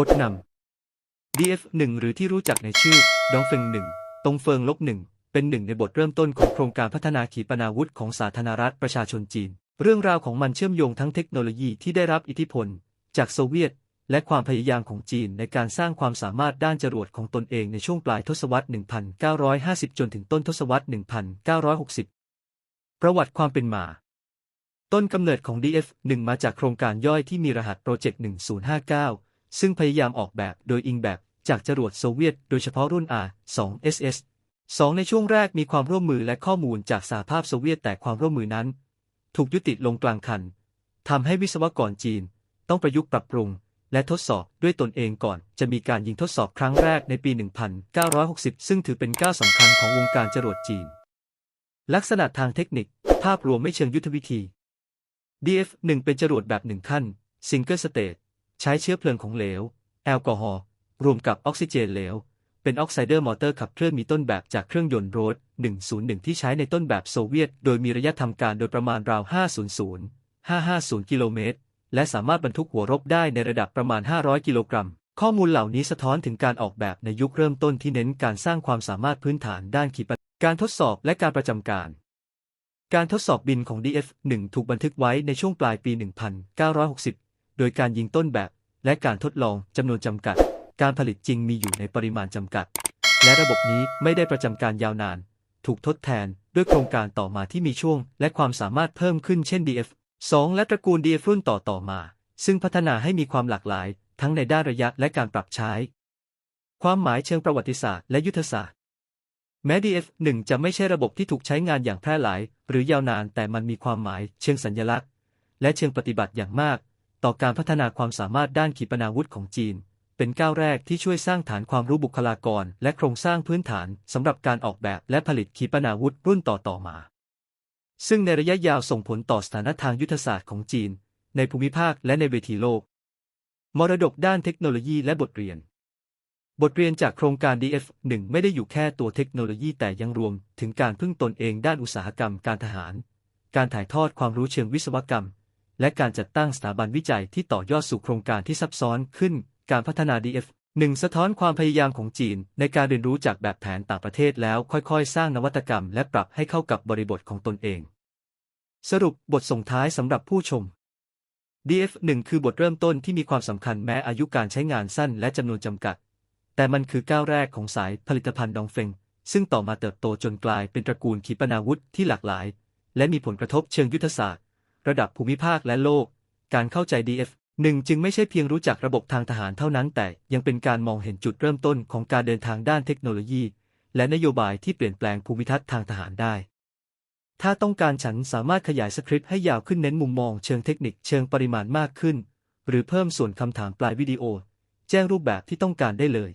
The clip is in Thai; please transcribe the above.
บทนำ DF1 หรือที่รู้จักในชื่อ ดองเฟิงหนึ่งตงเฟิงลบหนึ่งเป็นหนึ่งในบทเริ่มต้นของโครงการพัฒนาขีปนาวุธของสาธารณรัฐประชาชนจีน เรื่องราวของมันเชื่อมโยงทั้งเทคโนโลยีที่ได้รับอิทธิพล จากโซเวียต และความพยายามของจีนในการสร้างความสามารถด้านจรวดของตนเองในช่วงปลายทศวรรษ 1950 จนถึงต้นทศวรรษ 1960 ประวัติความเป็นมาต้นกำเนิดของ DF1 มาจากโครงการย่อยที่มีรหัสโปรเจกต์1059 ซึ่งพยายามออกแบบโดยอิงแบบจากจรวดโซเวียต โดยเฉพาะรุ่น R-2SS 2 ในช่วงแรกมีความร่วมมือและข้อมูลจากสหภาพโซเวียตแต่ความร่วมมือนั้น ถูกยุติลงกลางคันทำให้วิศวกรจีน ต้องประยุกต์ปรับปรุง และทดสอบด้วยตนเองก่อน จะมีการยิงทดสอบครั้งแรกในปี 1960 ซึ่งถือเป็นก้าวสำคัญของวงการจรวดจีน ลักษณะทางเทคนิค ภาพรวมไม่เชิงยุทธวิธี DF1 เป็นจรวดแบบหนึ่งขั้น Single Stage ใช้เชื้อเพลิงของเหลว แอลกอฮอล์รวมกับออกซิเจนเหลว เป็นออกไซเดอร์มอเตอร์ขับเคลื่อนมีต้นแบบจากเครื่องยนต์โรด101 ที่ใช้ในต้นแบบโซเวียต โดยมีระยะทำการโดยประมาณราว 500 550 กิโลเมตร และสามารถบรรทุกหัวรบได้ในระดับประมาณ 500 กิโลกรัม ข้อมูลเหล่านี้สะท้อนถึงการออกแบบในยุคเริ่มต้นที่เน้นการสร้างความสามารถพื้นฐานด้านขีปนาวุธการทดสอบและการประจำการ การทดสอบบินของ DF-1 ถูกบันทึกไว้ในช่วงปลายปี 1960 โดยการยิงต้นแบบ และการทดลองจำนวนจำกัด การผลิตจริงมีอยู่ในปริมาณจำกัด และระบบนี้ไม่ได้ประจำการยาวนาน ถูกทดแทนด้วยโครงการต่อมาที่มีช่วง และความสามารถเพิ่มขึ้นเช่น DF2 และตระกูล DF รุ่นต่อต่อมา ซึ่งพัฒนาให้มีความหลากหลาย ทั้งในด้านระยะและการปรับใช้ ความหมายเชิงประวัติศาสตร์และยุทธศาสตร์แม้ DF1 จะไม่ใช่ระบบที่ถูกใช้งานอย่างแพร่หลาย หรือยาวนานแต่มันมีความหมายเชิงสัญญลักษณ์ และเชิงปฏิบัติอย่างมาก ต่อการพัฒนาความสามารถด้านขีปนาวุธของจีน เป็นก้าวแรกที่ช่วยสร้างฐานความรู้บุคลากร และโครงสร้างพื้นฐานสำหรับการออกแบบและผลิตขีปนาวุธรุ่นต่อๆมา ซึ่งในระยะยาวส่งผลต่อสถานะทางยุทธศาสตร์ของจีน ในภูมิภาคและในเวทีโลก มรดกด้านเทคโนโลยีและบทเรียน บทเรียนจากโครงการ DF1 ไม่ได้อยู่แค่ตัวเทคโนโลยีแต่ยังรวมถึงการพึ่งตนเองด้านอุตสาหกรรมการทหาร การถ่ายทอดความรู้เชิงวิศวกรรม และการจัดตั้งสถาบันวิจัยที่ต่อยอดสู่โครงการที่ซับซ้อนขึ้น การพัฒนา DF1 สะท้อนความพยายามของจีน ในการเรียนรู้จากแบบแผนต่างประเทศแล้วค่อยๆ สร้างนวัตกรรม และปรับให้เข้ากับบริบทของตนเอง สรุปบทส่งท้ายสำหรับผู้ชม DF1 คือบทเริ่มต้นที่มีความสำคัญแม้อายุการใช้งานสั้นและจำนวนจำกัด แต่มันคือก้าวแรกของสายผลิตภัณฑ์ดองเฟง ซึ่งต่อมาเติบโตจนกลายเป็นตระกูลขีปนาวุธที่หลากหลาย และมีผลกระทบเชิงยุทธศาสตร์ ระดับภูมิภาคและโลก การเข้าใจ DF1 จึงไม่ใช่เพียงรู้จักระบบทางทหารเท่านั้น แต่ยังเป็นการมองเห็นจุดเริ่มต้นของการเดินทางด้านเทคโนโลยี และนโยบายที่เปลี่ยนแปลงภูมิทัศน์ทางทหารได้ ถ้าต้องการฉันสามารถขยายสคริปต์ให้ยาวขึ้นเน้นมุมมองเชิงเทคนิคเชิงปริมาณมากขึ้น หรือเพิ่มส่วนคำถามปลายวิดีโอ แจ้งรูปแบบที่ต้องการได้เลย